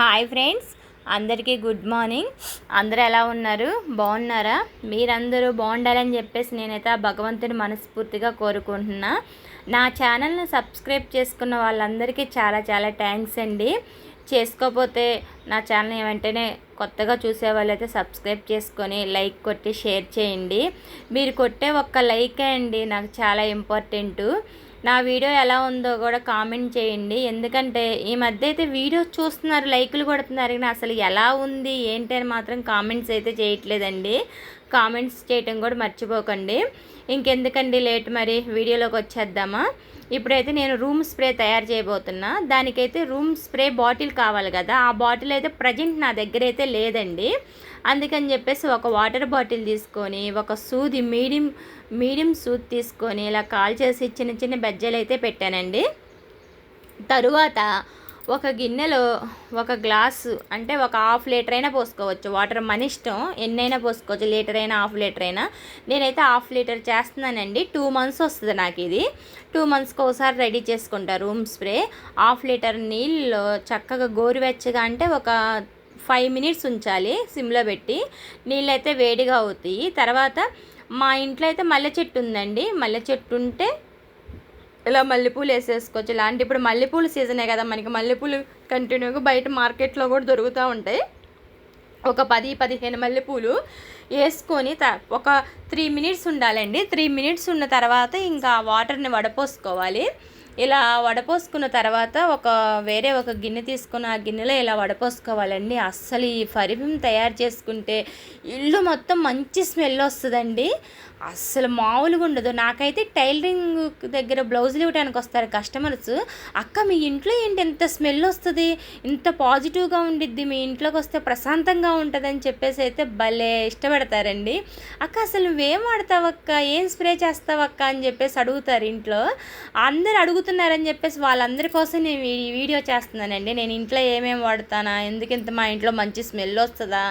Hi friends అందరికీ good morning. అందరూ ఎలా ఉన్నారు? బాగున్నారా? మీరందరూ బాగుండాలని చెప్పేసి నేనైతే ఆ భగవంతుని మనస్ఫూర్తిగా కోరుకుంటున్నా. నా ఛానల్ని సబ్స్క్రైబ్ చేసుకున్న వాళ్ళందరికీ చాలా చాలా థ్యాంక్స్ అండి. చేసుకోకపోతే నా ఛానల్ వెంటనే కొత్తగా చూసే వాళ్ళైతే సబ్స్క్రైబ్ చేసుకొని లైక్ కొట్టి షేర్ చేయండి. మీరు కొట్టే ఒక్క లైకే అండి నాకు చాలా ఇంపార్టెంటు. నా వీడియో ఎలా ఉందో కూడా కామెంట్ చేయండి. ఎందుకంటే ఈ మధ్య అయితే వీడియో చూస్తున్నారు లైకులు కొడుతున్నారు కానీ అసలు ఎలా ఉంది ఏంటి అని మాత్రం కామెంట్స్ అయితే చేయట్లేదండి. కామెంట్స్ చేయటం కూడా మర్చిపోకండి. ఇంకెందుకండి లేట్ మరి వీడియోలోకి వచ్చేద్దామా? ఇప్పుడైతే నేను రూమ్ స్ప్రే తయారు చేయబోతున్నా. దానికైతే రూమ్ స్ప్రే బాటిల్ కావాలి కదా. ఆ బాటిల్ అయితే ప్రజెంట్ నా దగ్గర అయితే లేదండి. అందుకని చెప్పేసి ఒక వాటర్ బాటిల్ తీసుకొని ఒక సూది మీడియం మీడియం సూది తీసుకొని ఇలా కాల్ చేసి చిన్న చిన్న బెజ్జలు అయితే పెట్టానండి. తరువాత ఒక గిన్నెలో ఒక గ్లాసు అంటే ఒక హాఫ్ లీటర్ అయినా పోసుకోవచ్చు. వాటర్ మన ఇష్టం ఎన్నైనా పోసుకోవచ్చు. లీటర్ అయినా హాఫ్ లీటర్ అయినా. నేనైతే హాఫ్ లీటర్ చేస్తున్నానండి. టూ మంత్స్ వస్తుంది నాకు ఇది టూ మంత్స్కి ఒకసారి రెడీ చేసుకుంటా రూమ్ స్ప్రే. హాఫ్ లీటర్ నీళ్ళలో చక్కగా గోరువెచ్చగా అంటే ఒక ఫైవ్ మినిట్స్ ఉంచాలి సిమ్లో పెట్టి. నీళ్ళైతే వేడిగా అవుతాయి. తర్వాత మా ఇంట్లో అయితే మల్లె చెట్టు ఉందండి. మల్లె చెట్టు ఉంటే ఇలా మల్లెపూలు వేసేసుకోవచ్చు. ఇలాంటి ఇప్పుడు మల్లెపూలు సీజనే కదా మనకి మల్లెపూలు కంటిన్యూగా బయట మార్కెట్లో కూడా దొరుకుతూ ఉంటాయి. ఒక పది పదిహేను మల్లెపూలు వేసుకొని త ఒక త్రీ మినిట్స్ ఉండాలండి. త్రీ మినిట్స్ ఉన్న తర్వాత ఇంకా వాటర్ని వడపోసుకోవాలి. ఇలా వడపోసుకున్న తర్వాత ఒక వేరే ఒక గిన్నె తీసుకుని ఆ గిన్నెలో ఇలా వడపోసుకోవాలండి. అస్సలు ఈ ఫరిఫిమ్ తయారు చేసుకుంటే ఇల్లు మొత్తం మంచి స్మెల్ వస్తుందండి. అస్సలు మామూలుగా ఉండదు. నాకైతే టైలరింగ్ దగ్గర బ్లౌజులు ఇవ్వడానికి వస్తారు కస్టమర్స్. అక్క మీ ఇంట్లో ఏంటి ఇంత స్మెల్ వస్తుంది? ఇంత పాజిటివ్గా ఉండిద్ది. మీ ఇంట్లోకి వస్తే ప్రశాంతంగా ఉంటుందని చెప్పేసి అయితే భలే ఇష్టపడతారండి. అక్క అసలు నువ్వేం వాడతావక్క? ఏం స్ప్రే చేస్తావక్క? అని చెప్పేసి అడుగుతారు ఇంట్లో. అందరు అడుగుతారు అడుగుతున్నారని చెప్పేసి వాళ్ళందరి కోసం నేను ఈ వీడియో చేస్తున్నానండి. నేను ఇంట్లో ఏమేమి వాడుతానా ఎందుకు ఇంత మా ఇంట్లో మంచి స్మెల్ వస్తుందా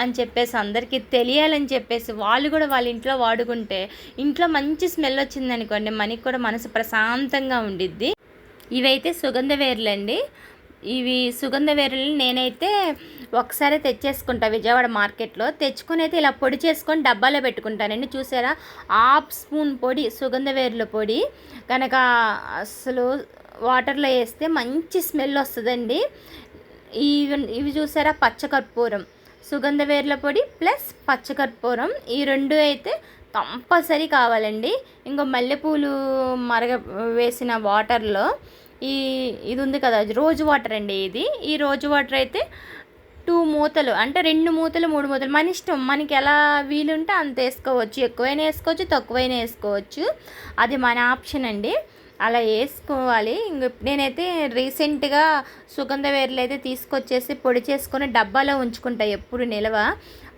అని చెప్పేసి అందరికీ తెలియాలని చెప్పేసి వాళ్ళు కూడా వాళ్ళ ఇంట్లో వాడుకుంటే ఇంట్లో మంచి స్మెల్ వచ్చిందనుకోండి మనకి కూడా మనసు ప్రశాంతంగా ఉండిద్ది. ఇవైతే సుగంధ వేర్లండి. ఇవి సుగంధ వేరులు నేనైతే ఒకసారి తెచ్చేసుకుంటా విజయవాడ మార్కెట్లో. తెచ్చుకొని అయితే ఇలా పొడి చేసుకొని డబ్బాలో పెట్టుకుంటానండి చూసారా? హాఫ్ స్పూన్ పొడి సుగంధ వేర్ల పొడి. కనుక అసలు వాటర్లో వేస్తే మంచి స్మెల్ వస్తుందండి. ఇవి ఇవి చూసారా? పచ్చకర్పూరం. సుగంధ వేర్ల పొడి ప్లస్ పచ్చకర్పూరం. ఈ రెండు అయితే కంపల్సరీ కావాలండి. ఇంకో మల్లెపూలు మరగ వేసిన వాటర్లో ఈ ఇది ఉంది కదా రోజు వాటర్ అండి ఇది. ఈ రోజు వాటర్ అయితే టూ మూతలు అంటే రెండు మూతలు మూడు మూతలు. మన ఇష్టం మనకి ఎలా వీలుంటే అంత వేసుకోవచ్చు. ఎక్కువైనా వేసుకోవచ్చు తక్కువైనా వేసుకోవచ్చు. అది మన ఆప్షన్ అండి. అలా వేసుకోవాలి. ఇంక నేనైతే రీసెంట్గా సుగంధ వేర్లు అయితే తీసుకొచ్చేసి పొడి చేసుకొని డబ్బాలో ఉంచుకుంటా ఎప్పుడు నిల్వ.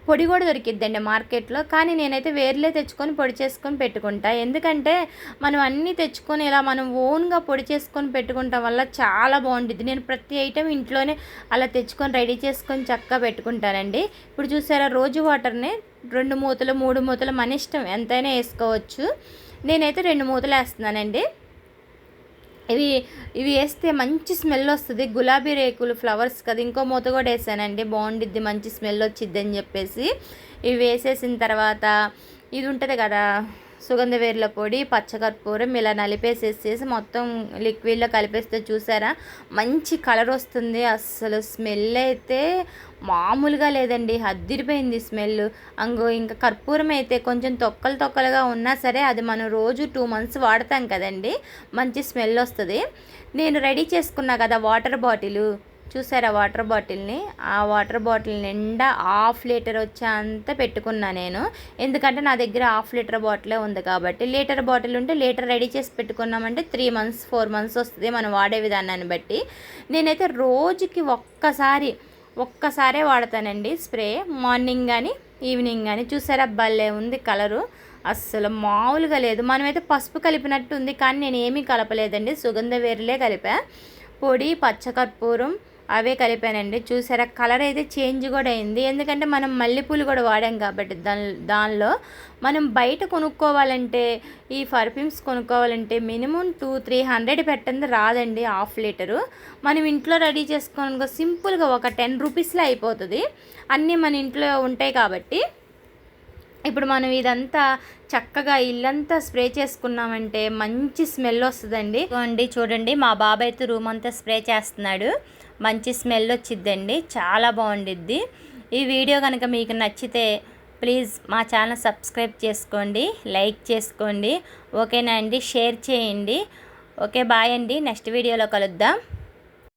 పొడి కూడా దొరికిద్దండి మార్కెట్లో. కానీ నేనైతే వేర్లే తెచ్చుకొని పొడి చేసుకొని పెట్టుకుంటా. ఎందుకంటే మనం అన్నీ తెచ్చుకొని ఇలా మనం ఓన్గా పొడి చేసుకొని పెట్టుకుంటాం వల్ల చాలా బాగుంటుంది నేను ప్రతి ఐటెం ఇంట్లోనే అలా తెచ్చుకొని రెడీ చేసుకొని చక్కగా పెట్టుకుంటానండి. ఇప్పుడు చూసారా రోజు వాటర్ని రెండు మూతలు మూడు మూతలు మన ఇష్టం. ఎంతైనా వేసుకోవచ్చు. నేనైతే రెండు మూతలు వేస్తున్నానండి. ఇవి ఇవి వేస్తే మంచి స్మెల్ వస్తుంది. గులాబీ రేకులు ఫ్లవర్స్ కదా ఇంకో మూత కూడా వేసానండి. బాగుండిద్ది మంచి స్మెల్ వచ్చిద్ది అని చెప్పేసి. ఇవి వేసేసిన తర్వాత ఇది ఉంటుంది కదా సుగంధ వేర్ల పొడి పచ్చకర్పూరం ఇలా నలిపేసేసేసి మొత్తం లిక్విడ్లో కలిపేస్తే చూసారా? మంచి కలర్ వస్తుంది. అస్సలు స్మెల్ అయితే మామూలుగా లేదండి. అద్దిరిపోయింది స్మెల్ అంగో ఇంకా కర్పూరం అయితే కొంచెం తొక్కలు తొక్కలుగా ఉన్నా సరే అది మనం రోజు టూ మంత్స్ వాడతాం కదండి. మంచి స్మెల్ వస్తుంది. నేను రెడీ చేసుకున్నా కదా వాటర్ బాటిల్ చూసారా వాటర్ బాటిల్ని? ఆ వాటర్ బాటిల్ నిండా హాఫ్ లీటర్ వచ్చే అంత పెట్టుకున్నా నేను. ఎందుకంటే నా దగ్గర హాఫ్ లీటర్ బాటిలే ఉంది కాబట్టి. లీటర్ బాటిల్ ఉంటే లీటర్ రెడీ చేసి పెట్టుకున్నామంటే త్రీ మంత్స్ ఫోర్ మంత్స్ వస్తుంది మనం వాడే విధానాన్ని బట్టి. నేనైతే రోజుకి ఒక్కసారి ఒక్కసారే వాడతానండి స్ప్రే. మార్నింగ్ కానీ ఈవినింగ్ కానీ చూసారా భలే ఉంది కలరు. అస్సలు మామూలుగా లేదు. మనమైతే పసుపు కలిపినట్టు ఉంది కానీ నేను ఏమీ కలపలేదండి. సుగంధ వేరులే కలిపా. పొడి పచ్చకర్పూరం అవే కలిపానండి. చూసారా కలర్ అయితే చేంజ్ కూడా అయింది. ఎందుకంటే మనం మల్లెపూలు కూడా వాడాం కాబట్టి దాని దానిలో మనం బయట కొనుక్కోవాలంటే ఈ పర్ఫ్యూమ్స్ కొనుక్కోవాలంటే మినిమం టూ త్రీ హండ్రెడ్ పెట్టండి రాదండి హాఫ్ లీటరు. మనం ఇంట్లో రెడీ చేసుకోనుకో సింపుల్గా ఒక టెన్ రూపీస్లో అయిపోతుంది. అన్నీ మన ఇంట్లో ఉంటాయి కాబట్టి. ఇప్పుడు మనం ఇదంతా చక్కగా ఇల్లంతా స్ప్రే చేసుకున్నామంటే మంచి స్మెల్ వస్తుందండి. అండి చూడండి మా బాబాయ్ అయితే రూమ్ అంతా స్ప్రే చేస్తున్నాడు. మంచి స్మెల్ వచ్చిద్దండి. చాలా బాగుండిద్ది. ఈ వీడియో కనుక మీకు నచ్చితే ప్లీజ్ మా ఛానల్ సబ్స్క్రైబ్ చేసుకోండి లైక్ చేసుకోండి. ఓకేనా అండి? షేర్ చేయండి. ఓకే బాయ్ అండి. నెక్స్ట్ వీడియోలో కలుద్దాం.